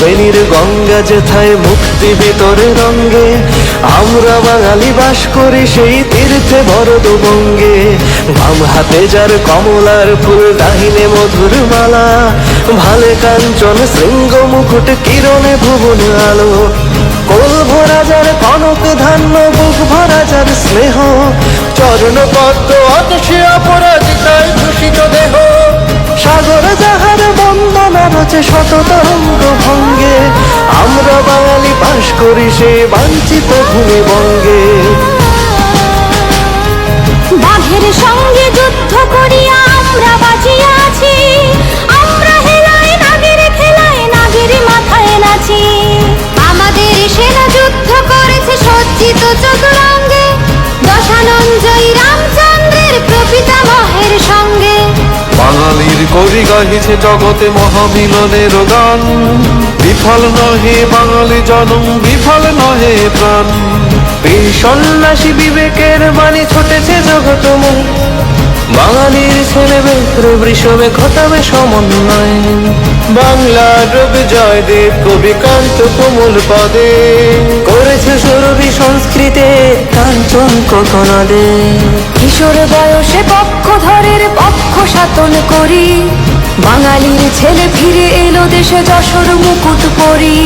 বেনির গঙ্গা যেথায় মুক্তি ভিতরে রঙ্গে, আমরা বাঙালি বাস করি সেই তীর্থে বরদ বঙ্গে। বাম হাতে যার কমলার ফুল ডাহিনে মধুর মালা, ভালে কাঞ্চন শৃঙ্গ মুকুট কিরণে ভুবন আলো। কোল ভরা যার কনক ধান্য, বুক ভরা যার স্নেহ, চরণ পদ্ম অতসে অপরাজিতায় রচে শত ভঙ্গে আমরা বাঙালি বাস করি সে বাঞ্ছিত ভূমি বঙ্গে। করি গাহিছে জগতে মহামিলনের গান। বিফল নহে বাঙালি জনম, বিফল নহে প্রাণ। বীর সন্ন্যাসী বিবেকের বাণী ছুটেছে জগত বাঙালির ছেলে বেত্রে বৃষবে ঘটাবে সমন্বয়। বাংলার রবি জয়দেব কবি কান্ত কোমল পদে। করেছে সুরভি সংস্কৃতে কাঞ্চন কখনদে কিশোর বয়সে পক্ষধরের পক্ষ সাতন করি। বাঙালির ছেলে ফিরে এলো দেশে যশোর মুকুট পরি।